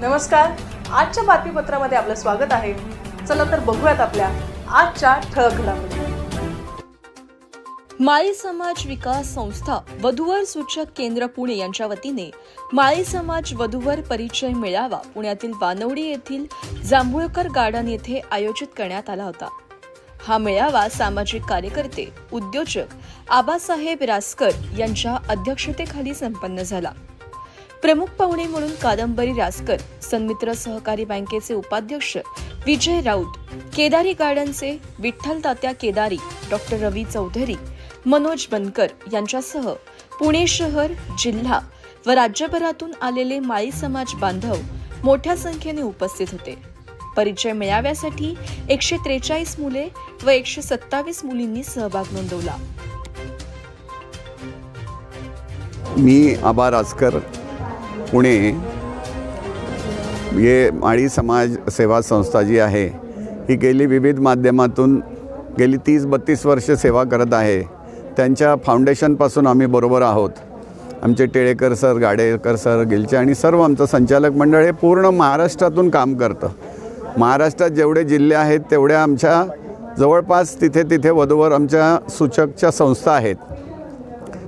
नमस्कार. आजच्या बातमीपत्रामध्ये आपलं स्वागत आहे. चला तर बघूयात आपल्या आजच्या ठळक घडामोडी. माळी समाज विकास संस्था वधूवर सूचक केंद्र पुणे यांच्या वतीने माळी समाज वधूवर परिचय मेळावा पुण्यातील वानवडी येथील जांभूळकर गार्डन येथे आयोजित करण्यात आला होता. हा मेळावा सामाजिक कार्यकर्ते उद्योजक आबासाहेब रासकर यांच्या अध्यक्षतेखाली संपन्न झाला. प्रमुख पाहुणे म्हणून कादंबरी रासकर सन्मित्र सहकारी बँकेचे उपाध्यक्ष विजय राऊत केदारी गार्डनचे विठ्ठल तात्या केदारी डॉक्टर रवी चौधरी मनोज बनकर यांच्यासह पुणे शहर जिल्हा व राज्यभरातून आलेले माळी समाज बांधव मोठ्या संख्येने उपस्थित होते. परिचय मिळाव्यासाठी एकशे त्रेचाळीस मुले व एकशे सत्तावीस मुलींनी सहभाग नोंदवला. मी आबा राजकर पुणे हे माळी समाज सेवा संस्था जी आहे ही गेली विविध माध्यमातून गेली तीस बत्तीस वर्ष सेवा करत आहे. त्यांच्या फाउंडेशनपासून आम्ही बरोबर आहोत. आमचे टेळेकर सर गाडेकर सर गिलचे आणि सर्व आमचं संचालक मंडळ हे पूर्ण महाराष्ट्रातून काम करतं. महाराष्ट्रात जेवढे जिल्हे आहेत तेवढ्या आमच्या जवळपास तिथे तिथे वधूवर आमच्या सूचकच्या संस्था आहेत.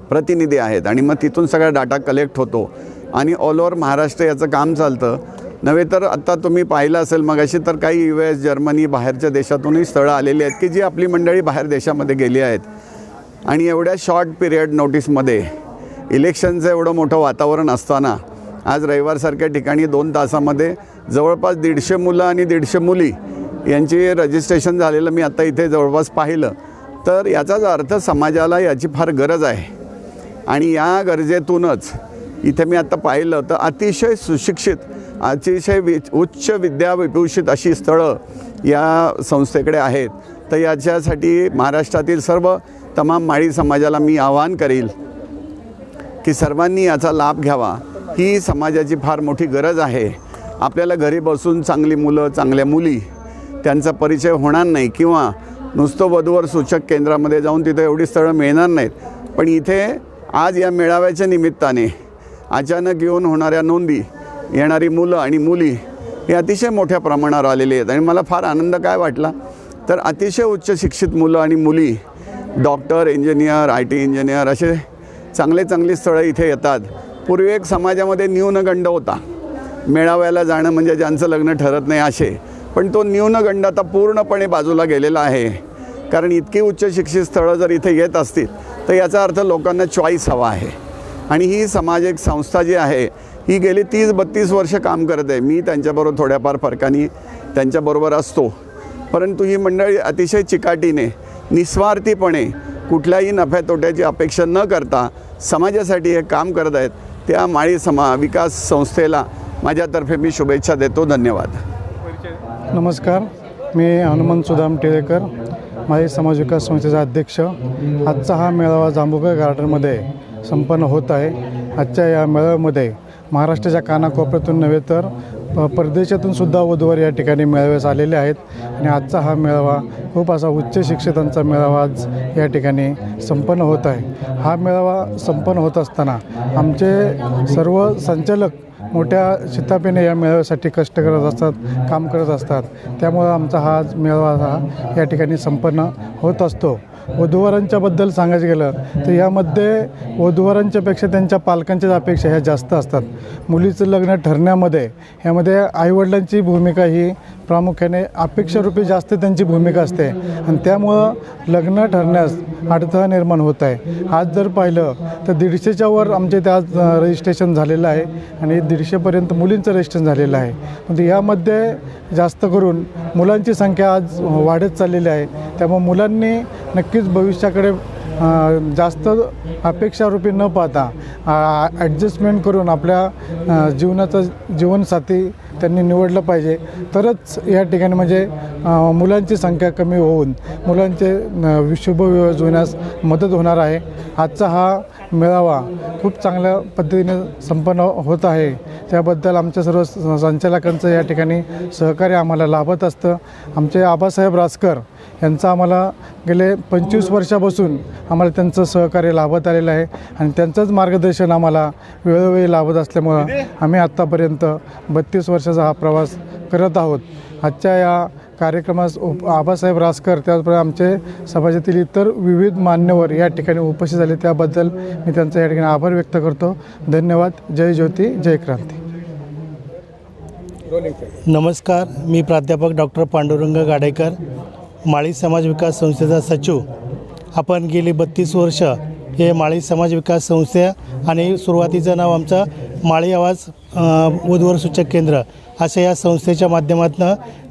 प्रतिनिधी आहेत आणि मग तिथून सगळा डाटा कलेक्ट होतो. आणि ऑल ओव्हर महाराष्ट्र याचं काम चालतं. नव्हे तर आत्ता तुम्ही पाहिलं असेल मग अशी तर काही यू एस जर्मनी बाहेरच्या देशातूनही स्थळं आलेली आहेत की जी आपली मंडळी बाहेर देशामध्ये गेली आहेत. आणि एवढ्या शॉर्ट पिरियड नोटीसमध्ये इलेक्शनचं एवढं मोठं वातावरण असताना आज रविवारसारख्या ठिकाणी दोन तासामध्ये जवळपास दीडशे मुलं आणि दीडशे मुली यांची रजिस्ट्रेशन झालेलं मी आता इथे जवळपास पाहिलं. तर याचाच अर्थ समाजाला याची फार गरज आहे. आणि या गरजेतूनच इथे मी आता पाहिलं तर अतिशय सुशिक्षित अतिशय वि उच्च विद्या विभूषित अशी स्थळं या संस्थेकडे आहेत. तर याच्यासाठी महाराष्ट्रातील सर्व तमाम माळी समाजाला मी आवाहन करील की सर्वांनी याचा लाभ घ्यावा. ही समाजाची फार मोठी गरज आहे. आपल्याला घरी बसून चांगली मुलं चांगल्या मुली त्यांचा परिचय होणार नाही किंवा नुसतं वधूवर सूचक केंद्रामध्ये जाऊन तिथं एवढी स्थळं मिळणार नाहीत. पण इथे आज या मेळाव्याच्या निमित्ताने अचानक येऊन होणाऱ्या नोंदी येणारी मुलं आणि मुली हे अतिशय मोठ्या प्रमाणावर आलेली आहेत. आणि मला फार आनंद काय वाटला? तर अतिशय उच्च शिक्षित मुलं आणि मुली doctor engineer I T engineer असे चांगले चांगली स्थळं इथे येतात. पूर्वी एक समाजामध्ये न्यूनगंड होता. मेळाव्याला जाणं म्हणजे ज्यांचं लग्न ठरत नाही असे. पण तो न्यूनगंड आता पूर्णपणे बाजूला गेलेला आहे. कारण इतकी उच्च शिक्षित स्थळं जर इथे येत असतील तर याचा अर्थ लोकांना चॉईस हवा आहे. आणि ही समाज एक संस्था जी आहे ही गेली तीस बत्तीस वर्ष काम करत आहे. मी त्यांच्याबरोबर थोड्याफार फरकाने त्यांच्याबरोबर असतो. परंतु ही मंडळी अतिशय चिकाटीने निस्वार्थीपणे कुठल्याही नफ्या तोट्याची अपेक्षा न करता समाजासाठी हे काम करत आहेत. त्या माळी समा विकास संस्थेला माझ्यातर्फे मी शुभेच्छा देतो. धन्यवाद. नमस्कार. मी हनुमंत सुदाम टिळेकर माझे समाज विकास संस्थेचा अध्यक्ष. आजचा हा मेळावा जांभूकर गार्डनमध्ये संपन्न होत आहे. आजच्या या मेळाव्यामध्ये महाराष्ट्राच्या कानाकोपऱ्यातून नव्हे तर प- परदेशातून सुद्धा वधूवर या ठिकाणी मेळाव्यास आलेले आहेत. आणि आजचा हा मेळावा खूप असा उच्च शिक्षितांचा मेळावा आज या ठिकाणी संपन्न होत आहे. हा मेळावा संपन्न होत असताना आमचे सर्व संचालक मोठ्या शितापेने या मेळाव्यासाठी कष्ट करत असतात काम करत असतात. त्यामुळं आमचा हा आज मेळावा हा या ठिकाणी संपन्न होत असतो. वधूवरांच्याबद्दल सांगायचं गेलं तर यामध्ये वधूवरांच्यापेक्षा त्यांच्या पालकांच्याच अपेक्षा ह्या जास्त असतात. मुलीचं लग्न ठरण्यामध्ये ह्यामध्ये आईवडिलांची भूमिका ही प्रामुख्याने अपेक्षारूपी जास्त त्यांची भूमिका असते. आणि त्यामुळं लग्न ठरण्यास अडथळा निर्माण होत आहे. आज जर पाहिलं तर दीडशेच्या वर आमच्या इथे आज रजिस्ट्रेशन झालेलं आहे. आणि दीडशेपर्यंत मुलींचं रजिस्ट्रेशन झालेलं आहे. म्हणजे यामध्ये जास्त करून मुलांची संख्या आज वाढत चाललेली आहे. त्यामुळे मुलांनी नक्कीच भविष्याकडे जास्त अपेक्षारूपी न पाहता ॲडजस्टमेंट करून आपल्या जीवनाचं जीवनसाथी त्यांनी निवडलं पाहिजे. तरच या ठिकाणी म्हणजे मुलांची संख्या कमी होऊन मुलांचे अ, शुभविवाह मदत होणार आहे. आजचा हा मेळावा खूप चांगल्या पद्धतीने संपन्न होत आहे. त्याबद्दल आमच्या सर्व संचालकांचं या ठिकाणी सहकार्य आम्हाला लाभत असतं. आमचे आबासाहेब रासकर यांचं आम्हाला गेले पंचवीस वर्षापासून आम्हाला त्यांचं सहकार्य लाभत आलेलं आहे आणि त्यांचंच मार्गदर्शन आम्हाला वेळोवेळी लाभत असल्यामुळं आम्ही आत्तापर्यंत बत्तीस वर्षाचा हा प्रवास करत आहोत. आजच्या या कार्यक्रमास उप आबासाहेब रासकर त्याचप्रमाणे आमचे समाजातील इतर विविध मान्यवर या ठिकाणी उपस्थित झाले. त्याबद्दल मी त्यांचा या ठिकाणी आभार व्यक्त करतो. धन्यवाद. जय ज्योती. जय क्रांती. नमस्कार मी प्राध्यापक डॉक्टर पांडुरंग गाडेकर माळी समाज विकास संस्थेचा सचिव. आपण गेली बत्तीस वर्ष हे माळी समाज विकास संस्था आणि सुरुवातीचं नाव आमचं माळी आवाज उद्वर सूचक केंद्र. अशा या संस्थेच्या माध्यमातून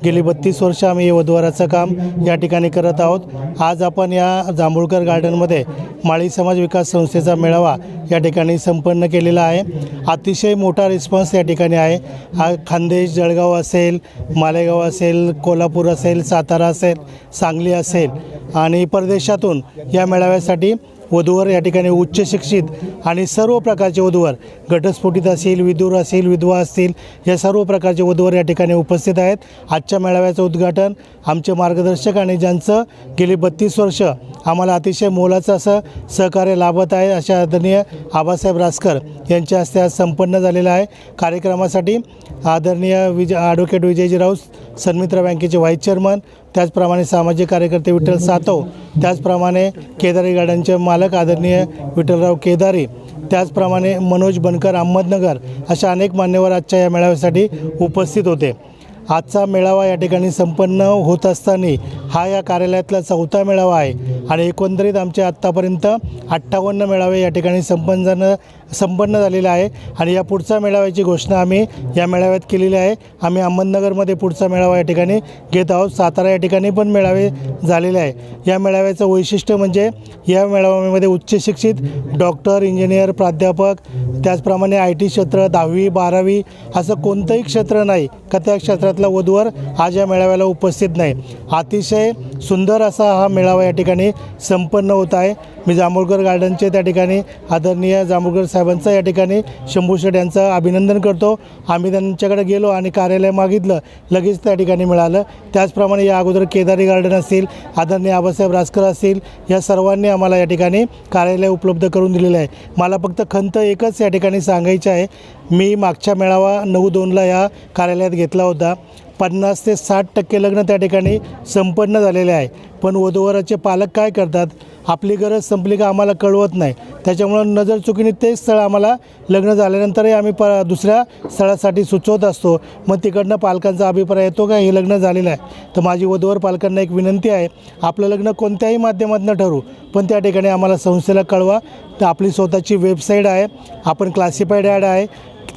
गेली बत्तीस वर्ष आम्ही हे काम या ठिकाणी करत आहोत. आज आपण या जांभूळकर गार्डनमध्ये माळी समाज विकास संस्थेचा मेळावा या ठिकाणी संपन्न केलेला आहे. अतिशय मोठा रिस्पॉन्स या ठिकाणी आहे. हा खानदेश जळगाव असेल मालेगाव असेल कोल्हापूर असेल सातारा असेल सांगली असेल आणि परदेशातून या मेळाव्यासाठी वधूवर या ठिकाणी उच्च शिक्षित आणि सर्व प्रकारचे वधूवर घटस्फोटित असेल विदूर असेल विधवा असतील या सर्व प्रकारचे वधूवर या ठिकाणी उपस्थित आहेत. आजच्या मेळाव्याचं उद्घाटन आमचे मार्गदर्शक आणि ज्यांचं गेली बत्तीस वर्ष आम्हाला अतिशय मोलाचं असं सहकार्य लाभत आहे अशा आदरणीय आबासाहेब रासकर यांच्या हस्ते आज संपन्न झालेलं आहे. कार्यक्रमासाठी आदरणीय विजय ॲडव्होकेट विजयजी राऊत सन्मित्र बँकेचे व्हाईस चेअरमन त्याचप्रमाणे सामाजिक कार्यकर्ते विठ्ठल सातव त्याचप्रमाणे केदारी गार्डनचे मालक आदरणीय विठ्ठलराव केदारी त्याचप्रमाणे मनोज बनकर अहमदनगर अशा अनेक मान्यवर आजच्या या मेळाव्यासाठी उपस्थित होते. आजचा मेळावा या ठिकाणी संपन्न होत असताना हा या कार्यालयातला चौथा मेळावा आहे आणि एकंदरीत आमचे आत्तापर्यंत अठ्ठावन्न मेळावे या ठिकाणी संपन्न संपन्न झालेला आहे आणि या पुढच्या मेळाव्याची घोषणा आम्ही या मेळाव्यात केलेली आहे. आम्ही अहमदनगरमध्ये पुढचा मेळावा या ठिकाणी घेत आहोत. सातारा या ठिकाणी पण मेळावे झालेले आहे. या मेळाव्याचं वैशिष्ट्य म्हणजे या मेळाव्यामध्ये उच्च शिक्षित डॉक्टर इंजिनियर प्राध्यापक त्याचप्रमाणे आय टी क्षेत्र दहावी बारावी असं कोणतंही क्षेत्र नाही का त्या क्षेत्रातला वधूवर आज या मेळाव्याला उपस्थित नाही. अतिशय सुंदर असा हा मेळावा या ठिकाणी संपन्न होत आहे. मी जांभूळकर गार्डनचे त्या ठिकाणी आदरणीय जांभूळकर साहेबांचं या ठिकाणी शंभू शेठ यांचं अभिनंदन करतो. आम्ही त्यांच्याकडे गेलो आणि कार्यालय मागितलं. लगेच त्या ठिकाणी मिळालं. त्याचप्रमाणे या अगोदर केदारी गार्डन असतील आदरणीय आबासाहेब रासकर असतील या सर्वांनी आम्हाला या ठिकाणी कार्यालय उपलब्ध करून दिलेलं आहे. मला फक्त खंत एकच या ठिकाणी सांगायची आहे. मी मागच्या मेळावा नऊ दोनला या कार्यालयात घेतला होता. पन्नास ते साठ टक्के लग्न त्या ठिकाणी संपन्न झालेले आहे. पण वधूवराचे पालक काय करतात? आपली गरज संपली का आम्हाला कळवत नाही. त्याच्यामुळं नजर चुकीने तेच स्थळ आम्हाला लग्न झाल्यानंतरही आम्ही प दुसऱ्या स्थळासाठी सुचवत असतो. मग तिकडनं पालकांचा अभिप्राय येतो का? हे लग्न झालेलं आहे. तर माझी वधूवर पालकांना एक विनंती आहे आपलं लग्न कोणत्याही माध्यमातून ठरू पण त्या ठिकाणी आम्हाला संस्थेला कळवा. तर आपली स्वतःची वेबसाईट आहे आपण क्लासिफाईड ॲड आहे.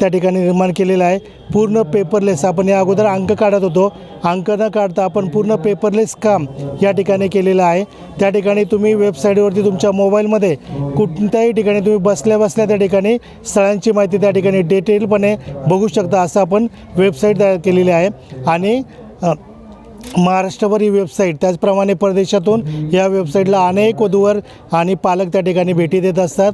त्या ठिकाणी निर्माण केलेलं आहे. पूर्ण पेपरलेस आपण या अगोदर अंक काढत होतो. अंक न काढता आपण पूर्ण पेपरलेस काम या ठिकाणी केलेलं आहे. त्या ठिकाणी तुम्ही वेबसाईटवरती तुमच्या मोबाईलमध्ये कोणत्याही ठिकाणी तुम्ही बसल्या बसल्या त्या ठिकाणी स्थळांची माहिती त्या ठिकाणी डिटेलपणे बघू शकता असं आपण वेबसाईट तयार केलेली आहे. आणि महाराष्ट्रभर ही वेबसाईट त्याचप्रमाणे परदेशातून या वेबसाईटला अनेक वधूवर आणि पालक त्या ठिकाणी भेटी देत असतात.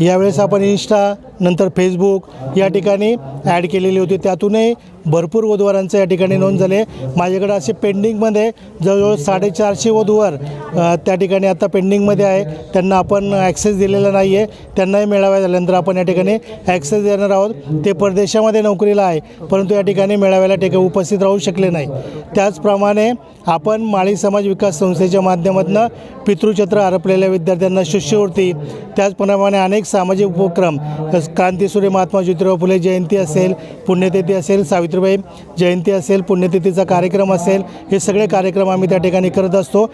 यावेळेस आपण इन्स्टा नंतर फेसबुक या ठिकाणी ॲड केलेली होती. त्यातूनही भरपूर वधूवरांचं या ठिकाणी नोंद झाले माझ्याकडे असे पेंडिंगमध्ये जवळजवळ साडेचारशे वधूवर त्या ठिकाणी आता पेंडिंगमध्ये आहे. त्यांना आपण ॲक्सेस दिलेला नाही आहे त्यांनाही मेळाव्या झाल्यानंतर आपण या ठिकाणी ॲक्सेस देणार आहोत. ते परदेशामध्ये नोकरीला आहे परंतु या ठिकाणी मेळाव्याला ठिकाणी उपस्थित राहू शकले नाही. त्याचप्रमाणे आपण माळी समाज विकास संस्थेच्या माध्यमातून पितृचत्र हरपलेल्या विद्यार्थ्यांना शिष्यवृत्ती त्याचप्रमाणे अनेक सामाजिक उपक्रम क्रांतीसूर्य महात्मा ज्योतिराव फुले जयंती असेल पुण्यतिथी असेल सावित्रीबाई जयंती असेल पुण्यतिथीचा कार्यक्रम असेल हे सगळे कार्यक्रम आम्ही त्या ठिकाणी करत असतो.